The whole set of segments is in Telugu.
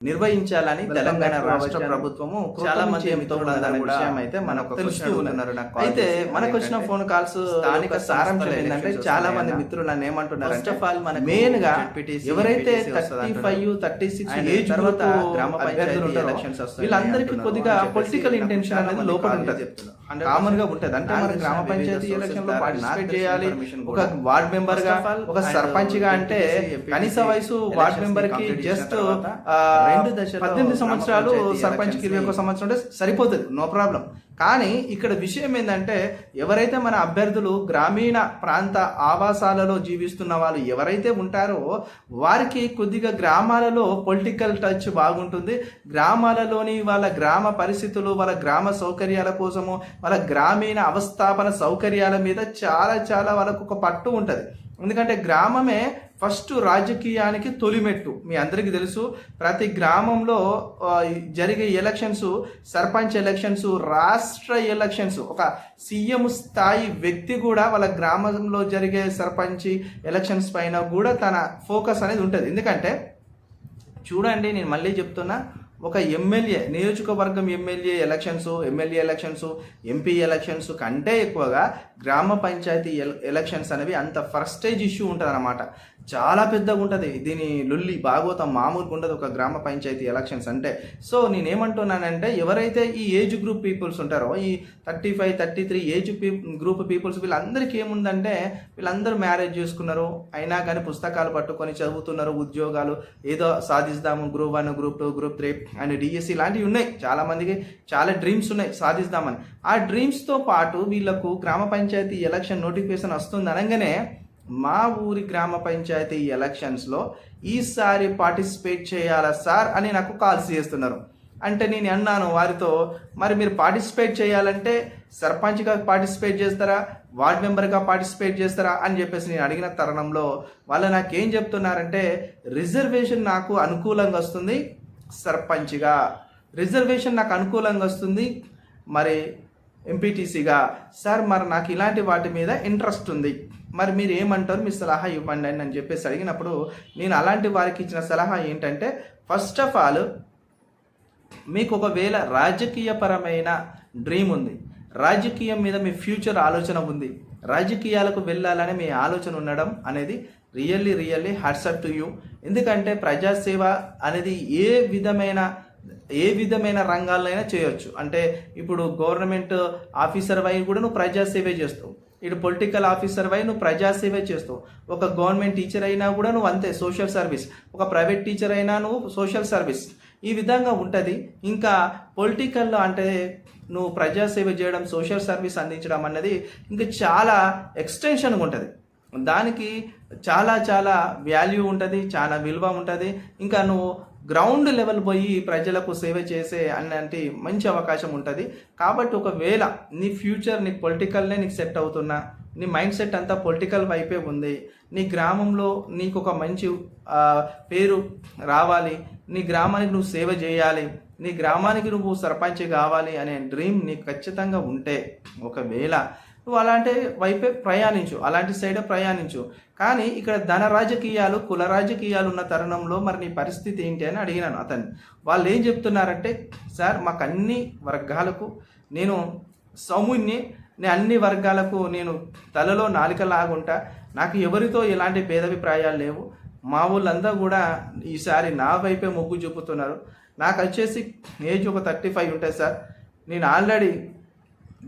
నిర్వహించాలని తెలంగాణ రాష్ట్ర ప్రభుత్వము చాలా మంది అయితే మనకు తెలుస్తూ ఉన్నారు నాకు అయితే. మనకు వచ్చిన ఫోన్ కాల్స్ స్థానిక స్థానిక సారాంశం ఏంటంటే చాలా మంది. మిత్రులు నన్ను ఏమంటున్నారు First of all మనకు మెయిన్గా ఎవరైతే thirty. Five thirty six age తర్వాత గ్రామ పంచాయతీ ఎలక్షన్స్ వస్తాయి వీళ్ళందరికీ. కొద్దిగా పొలిటికల్ ఇంటెన్షన్ అనేది లోపల ఉంటుంది చెప్తున్నారు. కామన్గా ఉంటుంది. అంటే మన గ్రామ పంచాయతీ ఎలక్షన్లో పార్టిసిపేట్ చేయాలి. ఒక. వార్డ్ మెంబర్గా ఒక సర్పంచ్గా అంటే కనీస వయసు వార్డ్ మెంబర్కి జస్ట్ పద్దెనిమిది సంవత్సరాలు సర్పంచ్కి ఇరవై ఒక సంవత్సరం ఉంటే సరిపోతుంది. నో ప్రాబ్లం కానీ ఇక్కడ విషయం ఏంటంటే ఎవరైతే మన అభ్యర్థులు గ్రామీణ ప్రాంత ఆవాసాలలో జీవిస్తున్న వాళ్ళు ఎవరైతే ఉంటారో వారికి కొద్దిగా గ్రామాలలో పొలిటికల్ టచ్ బాగుంటుంది. గ్రామాలలోని వాళ్ళ గ్రామ పరిస్థితులు వాళ్ళ గ్రామ సౌకర్యాల కోసము వాళ్ళ గ్రామీణ అవస్థాపన సౌకర్యాల మీద చాలా చాలా వాళ్ళకు ఒక పట్టు ఉంటుంది. ఎందుకంటే గ్రామమే ఫస్ట్ రాజకీయానికి తొలిమెట్టు. మీ అందరికీ తెలుసు ప్రతి గ్రామంలో జరిగే ఎలక్షన్స్ సర్పంచ్ ఎలక్షన్స్ రాష్ట్ర ఎలక్షన్స్ ఒక సీఎం స్థాయి వ్యక్తి కూడా వాళ్ళ గ్రామంలో జరిగే సర్పంచ్ ఎలక్షన్స్ పైన కూడా తన ఫోకస్ అనేది ఉంటుంది. ఎందుకంటే చూడండి నేను మళ్ళీ చెప్తున్నా ఒక ఎమ్మెల్యే నియోజకవర్గం MLA elections MLA elections MP elections కంటే ఎక్కువగా గ్రామ పంచాయతీ ఎలక్షన్స్ అనేవి అంత ఫస్టేజ్ ఇష్యూ ఉంటుంది అనమాట చాలా పెద్దగా ఉంటుంది. దీని లొల్లి భాగవతం మామూలుగా ఉండదు ఒక గ్రామ పంచాయతీ ఎలక్షన్స్ అంటే. సో నేనేమంటున్నానంటే ఎవరైతే ఈ ఏజ్ గ్రూప్ పీపుల్స్ ఉంటారో ఈ thirty five thirty three age P group peoples వీళ్ళందరికీ ఏముందంటే వీళ్ళందరూ మ్యారేజ్ చేసుకున్నారు. అయినా కానీ పుస్తకాలు పట్టుకొని చదువుతున్నారు ఉద్యోగాలు ఏదో సాధిస్తాము group one group two group three. And DSC లాంటివి ఉన్నాయి. చాలామందికి చాలా డ్రీమ్స్ ఉన్నాయి. సాధిస్తామని ఆ డ్రీమ్స్తో పాటు వీళ్ళకు గ్రామ పంచాయతీ ఎలక్షన్ నోటిఫికేషన్ వస్తుంది అనగానే మా ఊరి గ్రామ పంచాయతీ ఎలక్షన్స్లో ఈసారి పార్టిసిపేట్ చేయాలా సార్ అని నాకు కాల్స్ చేస్తున్నారు. అంటే నేను అన్నాను వారితో మరి మీరు పార్టిసిపేట్ చేయాలంటే సర్పంచ్గా పార్టిసిపేట్ చేస్తారా? వార్డ్ మెంబర్గా పార్టిసిపేట్ చేస్తారా? అని చెప్పేసి నేను అడిగిన తరుణంలో వాళ్ళు నాకేం చెప్తున్నారంటే రిజర్వేషన్ నాకు అనుకూలంగా వస్తుంది. సర్పంచ్గా. రిజర్వేషన్ నాకు అనుకూలంగా వస్తుంది. మరి ఎంపీటీసీగా. సార్ మరి నాకు ఇలాంటి వాటి మీద ఇంట్రెస్ట్ ఉంది. మరి మీరు ఏమంటారు? మీ సలహా ఇవ్వండి అని అని చెప్పేసి అడిగినప్పుడు నేను అలాంటి వారికి ఇచ్చిన సలహా ఏంటంటే ఫస్ట్ ఆఫ్ ఆల్ మీకు ఒకవేళ రాజకీయపరమైన డ్రీమ్ ఉంది. రాజకీయం మీద మీ ఫ్యూచర్ ఆలోచన ఉంది. రాజకీయాలకు వెళ్ళాలని మీ ఆలోచన ఉండడం అనేది really really hats off to you. ఎందుకంటే ప్రజాసేవ అనేది ఏ విధమైన ఏ విధమైన రంగాలైనా చేయొచ్చు. అంటే ఇప్పుడు గవర్నమెంట్ ఆఫీసర్ వై కూడా నువ్వు ప్రజాసేవే చేస్తావు. ఇటు పొలిటికల్ ఆఫీసర్ వై నువ్వు ప్రజాసేవ చేస్తావు. ఒక గవర్నమెంట్ టీచర్ అయినా కూడా నువ్వు అంతే సోషల్ సర్వీస్. ఒక ప్రైవేట్ టీచర్ అయినా నువ్వు సోషల్ సర్వీస్. ఈ విధంగా ఉంటుంది. ఇంకా పొలిటికల్లో అంటే నువ్వు ప్రజాసేవ చేయడం సోషల్ సర్వీస్ అందించడం అన్నది ఇంకా చాలా ఎక్స్టెన్షన్గా ఉంటుంది. దానికి చాలా చాలా వాల్యూ ఉంటుంది చాలా విలువ ఉంటుంది. ఇంకా నువ్వు గ్రౌండ్ లెవెల్ పోయి ప్రజలకు సేవ చేసే అలాంటి మంచి అవకాశం ఉంటుంది. కాబట్టి ఒకవేళ నీ ఫ్యూచర్ నీ పొలిటికల్నే నీకు సెట్ అవుతున్నా నీ మైండ్ సెట్ అంతా పొలిటికల్ వైపే ఉంది. నీ గ్రామంలో నీకు ఒక మంచి పేరు రావాలి. నీ గ్రామానికి నువ్వు సేవ చేయాలి. నీ గ్రామానికి నువ్వు సర్పంచ్ కావాలి అనే డ్రీమ్ నీకు ఖచ్చితంగా ఉంటే ఒకవేళ నువ్వు అలాంటి వైపే ప్రయాణించు అలాంటి సైడే ప్రయాణించు. కానీ ఇక్కడ ధన రాజకీయాలు కుల రాజకీయాలు ఉన్న తరుణంలో మరి నీ పరిస్థితి ఏంటి అని అడిగినాను అతన్ని వాళ్ళు ఏం చెప్తున్నారంటే సార్ మాకు అన్ని వర్గాలకు నేను సౌముణ్ణి నేను అన్ని వర్గాలకు నేను తలలో నాలికలాగుంటా. నాకు ఎవరితో ఎలాంటి భేదాభిప్రాయాలు లేవు. మా వాళ్ళందరూ కూడా ఈసారి నా వైపే మొగ్గు చూపుతున్నారు. నాకు వచ్చేసి ఏజ్ ఒక థర్టీ ఫైవ్ ఉంటుంది సార్. నేను ఆల్రెడీ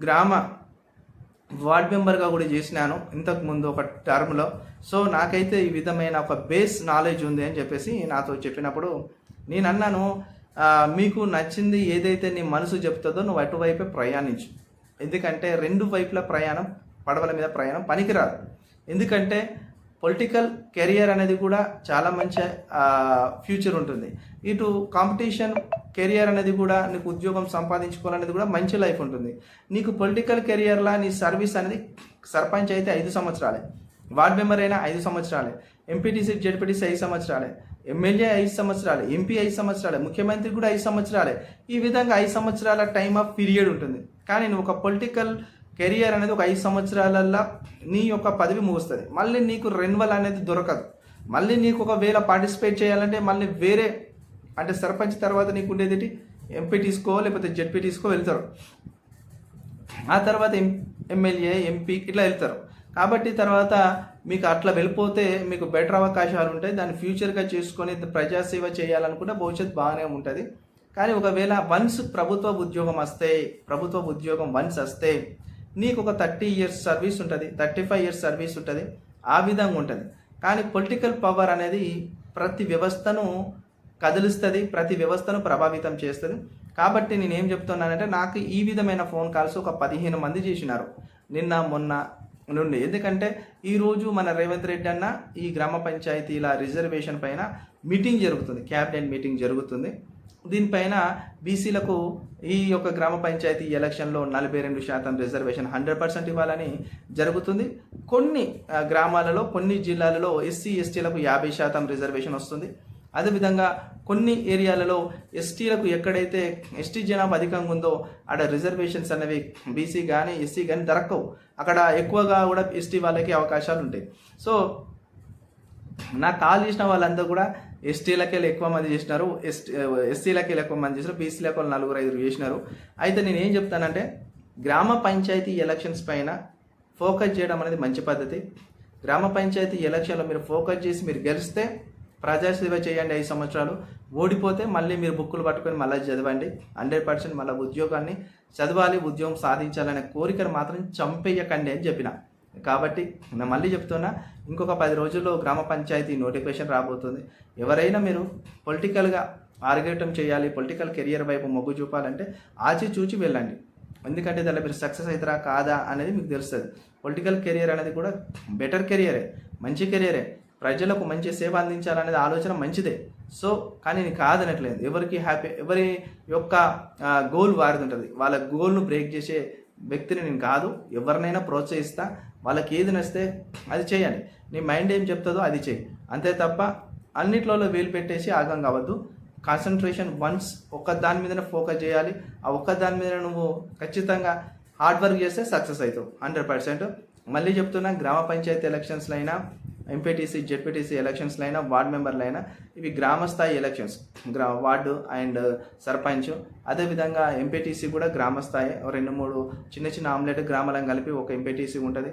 గ్రామ వార్డ్ మెంబర్గా కూడా చేసినాను ఇంతకుముందు ఒక టర్మ్లో. సో నాకైతే ఈ విధమైన ఒక బేస్ నాలెడ్జ్ ఉంది అని చెప్పేసి నాతో చెప్పినప్పుడు నేను అన్నాను మీకు నచ్చింది ఏదైతే నీ మనసు చెప్తుందో నువ్వు అటువైపే ప్రయాణించు. ఎందుకంటే రెండు వైపుల ప్రయాణం పడవల మీద ప్రయాణం పనికిరాదు. ఎందుకంటే పొలిటికల్ కెరియర్ అనేది కూడా చాలా మంచి ఫ్యూచర్ ఉంటుంది. ఇటు కాంపిటీషన్ కెరియర్ అనేది కూడా నీకు ఉద్యోగం సంపాదించుకోవాలనేది కూడా మంచి లైఫ్ ఉంటుంది. నీకు పొలిటికల్ కెరియర్లా నీ సర్వీస్ అనేది సర్పంచ్ అయితే ఐదు సంవత్సరాలే. వార్డ్ మెంబర్ అయినా ఐదు సంవత్సరాలే. ఎంపీటీసీ జెడ్పీటీసీ ఐదు సంవత్సరాలే. ఎమ్మెల్యే ఐదు సంవత్సరాలే. ఎంపీ ఐదు సంవత్సరాలే. ముఖ్యమంత్రి కూడా ఐదు సంవత్సరాలే. ఈ విధంగా ఐదు సంవత్సరాల టైం ఆఫ్ పీరియడ్ ఉంటుంది. కానీ నువ్వు ఒక పొలిటికల్ కెరియర్ అనేది ఒక ఐదు సంవత్సరాలల్లో నీ యొక్క పదవి ముగుస్తుంది. మళ్ళీ నీకు రెన్యువల్ అనేది దొరకదు. మళ్ళీ నీకు ఒకవేళ పార్టిసిపేట్ చేయాలంటే మళ్ళీ వేరే అంటే సర్పంచ్ తర్వాత నీకు ఉండేది ఎంపీ తీసుకో లేకపోతే జెడ్పీటీస్కో వెళ్తారు. ఆ తర్వాత ఎం ఎమ్మెల్యే ఎంపీ ఇట్లా వెళ్తారు. కాబట్టి తర్వాత మీకు అట్లా వెళ్ళిపోతే మీకు బెటర్ అవకాశాలు ఉంటాయి. దాన్ని ఫ్యూచర్గా చేసుకొని ప్రజాసేవ చేయాలనుకుంటే భవిష్యత్తు బాగానే ఉంటుంది. కానీ ఒకవేళ వన్స్ ప్రభుత్వ ఉద్యోగం వస్తే ప్రభుత్వ ఉద్యోగం వన్స్ వస్తే నీకు ఒక థర్టీ ఇయర్స్ సర్వీస్ ఉంటుంది. థర్టీ ఫైవ్ ఇయర్స్ సర్వీస్ ఉంటుంది. ఆ విధంగా ఉంటుంది. కానీ పొలిటికల్ పవర్ అనేది ప్రతి వ్యవస్థను కదిలిస్తుంది ప్రతి వ్యవస్థను ప్రభావితం చేస్తుంది. కాబట్టి నేను ఏం చెప్తున్నానంటే నాకు ఈ విధమైన ఫోన్ కాల్స్ ఒక పదిహేను మంది చేసినారు. నిన్న మొన్న నుండి ఎందుకంటే ఈరోజు మన రేవంత్ రెడ్డి అన్న ఈ గ్రామ పంచాయతీల రిజర్వేషన్ పైన మీటింగ్ జరుగుతుంది. క్యాబినెట్ మీటింగ్ జరుగుతుంది. దీనిపైన బీసీలకు ఈ యొక్క గ్రామ పంచాయతీ ఎలక్షన్లో నలభై రెండు శాతం రిజర్వేషన్ హండ్రెడ్ పర్సెంట్ ఇవ్వాలని జరుగుతుంది. కొన్ని గ్రామాలలో కొన్ని జిల్లాలలో ఎస్సీ ఎస్టీలకు యాభై శాతం రిజర్వేషన్ వస్తుంది. అదేవిధంగా కొన్ని ఏరియాలలో ఎస్టీలకు ఎక్కడైతే ఎస్టీ జనాభా అధికంగా ఉందో అక్కడ రిజర్వేషన్స్ అనేవి బీసీ కానీ ఎస్సీ కానీ దొరకవు. అక్కడ ఎక్కువగా కూడా ఎస్టీ వాళ్ళకి అవకాశాలు ఉంటాయి. సో నాకు కాల్ చేసిన వాళ్ళందరూ కూడా ఎస్టీలకే ఎక్కువ మంది చేసినారు. ఎస్టీ ఎస్సీలకే ఎక్కువ మంది చేసినారు. బీసీలకు నలుగురు ఐదుగురు చేసినారు. అయితే నేను ఏం చెప్తానంటే గ్రామ పంచాయతీ ఎలక్షన్స్ పైన ఫోకస్ చేయడం అనేది మంచి పద్ధతి. గ్రామ పంచాయతీ ఎలక్షన్లో మీరు ఫోకస్ చేసి మీరు గెలిస్తే ప్రజాసేవ చేయండి ఐదు సంవత్సరాలు. ఓడిపోతే మళ్ళీ మీరు బుక్కులు పట్టుకొని మళ్ళీ చదవండి. హండ్రెడ్ పర్సెంట్ మళ్ళీ ఉద్యోగాన్ని చదవాలి ఉద్యోగం సాధించాలనే కోరికను మాత్రం చంపేయకండి అని చెప్పిన. కాబట్టి నేను మళ్ళీ చెప్తున్నా ఇంకొక పది రోజుల్లో గ్రామ పంచాయతీ నోటిఫికేషన్ రాబోతుంది. ఎవరైనా మీరు పొలిటికల్గా ఆర్గేటం చేయాలి పొలిటికల్ కెరియర్ వైపు మొగ్గు చూపాలంటే ఆచి చూచి వెళ్ళండి. ఎందుకంటే దానిలో మీరు సక్సెస్ అవుతారా కాదా అనేది మీకు తెలుస్తుంది. పొలిటికల్ కెరియర్ అనేది కూడా బెటర్ కెరియరే మంచి కెరియరే. ప్రజలకు మంచి సేవ అందించాలనేది ఆలోచన మంచిదే. సో కానీ నేను కాదనట్లేదు. ఎవరికి హ్యాపీ ఎవరి యొక్క గోల్ వారిది ఉంటుంది. వాళ్ళ గోల్ను బ్రేక్ చేసే వ్యక్తిని నేను కాదు. ఎవరినైనా ప్రోత్సహిస్తా. వాళ్ళకి ఏది నచ్చితే అది చేయాలి. నీ మైండ్ ఏం చెప్తుందో అది చేయి. అంతే తప్ప అన్నిట్లో వేలు పెట్టేసి ఆగం కావద్దు. కాన్సన్ట్రేషన్ వన్స్ ఒక్క దాని మీదనే ఫోకస్ చేయాలి. ఆ ఒక్క దాని మీద నువ్వు ఖచ్చితంగా హార్డ్ వర్క్ చేస్తే సక్సెస్ అవుతావు. హండ్రెడ్ పర్సెంట్ మళ్ళీ చెప్తున్నా గ్రామ పంచాయతీ ఎలక్షన్స్లో అయినా ఎంపీటీసీ జెడ్పీటీసీ ఎలక్షన్స్లో అయినా వార్డ్ మెంబర్లు అయినా ఇవి గ్రామస్థాయి ఎలక్షన్స్ గ్రా వార్డు అండ్ సర్పంచ్. అదేవిధంగా ఎంపీటీసీ కూడా గ్రామస్థాయి. రెండు మూడు చిన్న చిన్న ఆమ్లెట్ గ్రామాలను కలిపి ఒక ఎంపీటీసీ ఉంటుంది.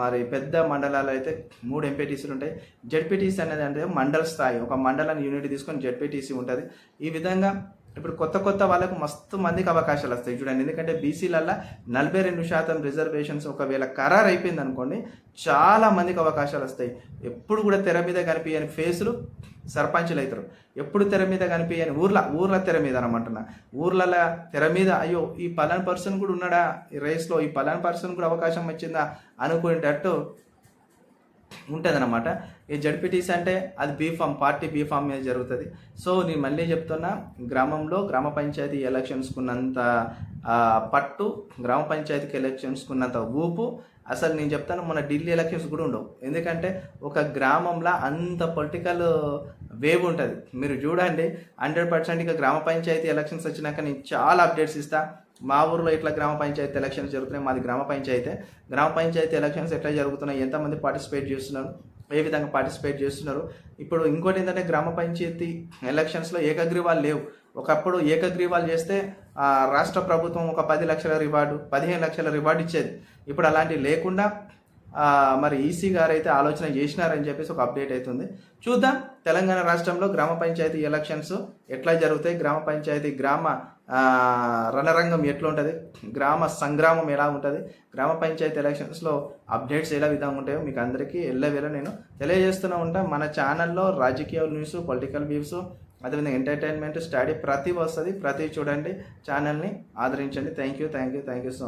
మరి పెద్ద మండలాలు అయితే మూడు ఎంపీటీసీలు ఉంటాయి. జెడ్పీటీసీ అనేది అంటే మండల స్థాయి. ఒక మండలాన్ని యూనిట్ తీసుకొని జెడ్పీటీసీ ఉంటుంది. ఈ విధంగా ఇప్పుడు కొత్త కొత్త వాళ్ళకు మస్తు మందికి అవకాశాలు వస్తాయి. చూడండి ఎందుకంటే బీసీలల్లో నలభై రెండు శాతం రిజర్వేషన్స్ ఒకవేళ ఖరారు అయిపోయింది అనుకోండి చాలా మందికి అవకాశాలు వస్తాయి. ఎప్పుడు కూడా తెర మీద కనిపించని ఫేసులు సర్పంచులు అవుతారు. ఎప్పుడు తెర మీద కనిపించని ఊర్ల ఊర్ల తెర మీద అనమంటున్నా. ఊర్లలో తెర మీద అయ్యో ఈ పలాన్ పర్సన్ కూడా ఉన్నాడా? ఈ రేస్లో ఈ పలాన్ పర్సన్ కూడా అవకాశం వచ్చిందా? అనుకునేటట్టు ఉంటుందన్నమాట. ఈ జడ్పీటీసీ అంటే అది బీఫామ్ పార్టీ బీఫామ్ మీద జరుగుతుంది. సో నేను మళ్ళీ చెప్తున్నా గ్రామంలో గ్రామ పంచాయతీ ఎలక్షన్స్కున్నంత పట్టు గ్రామ పంచాయతీకి ఎలక్షన్స్కున్నంత ఊపు. అసలు నేను చెప్తాను మన ఢిల్లీ ఎలక్షన్స్ కూడా ఉండవు. ఎందుకంటే ఒక గ్రామంలో అంత పొలిటికల్ వేవ్ ఉంటుంది. మీరు చూడండి హండ్రెడ్ పర్సెంట్ ఇక గ్రామ పంచాయతీ ఎలక్షన్స్ వచ్చినాక నేను చాలా అప్డేట్స్ ఇస్తాను మా ఊర్లో ఇట్లా గ్రామ పంచాయతీ ఎలక్షన్స్ జరుగుతున్నాయి మాది గ్రామ పంచాయతీ. గ్రామ పంచాయతీ ఎలక్షన్స్ ఎట్లా జరుగుతున్నాయి ఎంతమంది పార్టిసిపేట్ చేస్తున్నారు ఏ విధంగా పార్టిసిపేట్ చేస్తున్నారు? ఇప్పుడు ఇంకోటి ఏంటంటే గ్రామ పంచాయతీ ఎలక్షన్స్లో ఏకగ్రీవాలు లేవు. ఒకప్పుడు ఏకగ్రీవాలు చేస్తే రాష్ట్ర ప్రభుత్వం ఒక పది లక్షల రివార్డు పదిహేను లక్షల రివార్డు ఇచ్చేది. ఇప్పుడు అలాంటివి లేకుండా మరి ఈసీ గారు అయితే ఆలోచన చేసినారని చెప్పేసి ఒక అప్డేట్ అవుతుంది చూద్దాం తెలంగాణ రాష్ట్రంలో గ్రామ పంచాయతీ ఎలక్షన్స్ ఎట్లా జరుగుతాయి గ్రామ పంచాయతీ గ్రామ రణరంగం ఎట్లా ఉంటుంది గ్రామ సంగ్రామం ఎలా ఉంటుంది? గ్రామ పంచాయతీ ఎలక్షన్స్లో అప్డేట్స్ ఎలా విధంగా ఉంటాయో మీకు అందరికీ ఎల్లవేళ నేను తెలియజేస్తూనే ఉంటాను మన ఛానల్లో రాజకీయ న్యూస్ పొలిటికల్ వ్యూస్ అదేవిధంగా ఎంటర్టైన్మెంట్ స్టడీ ప్రతి వస్తుంది. ప్రతి చూడండి ఛానల్ని ఆదరించండి. Thank you thank you thank you so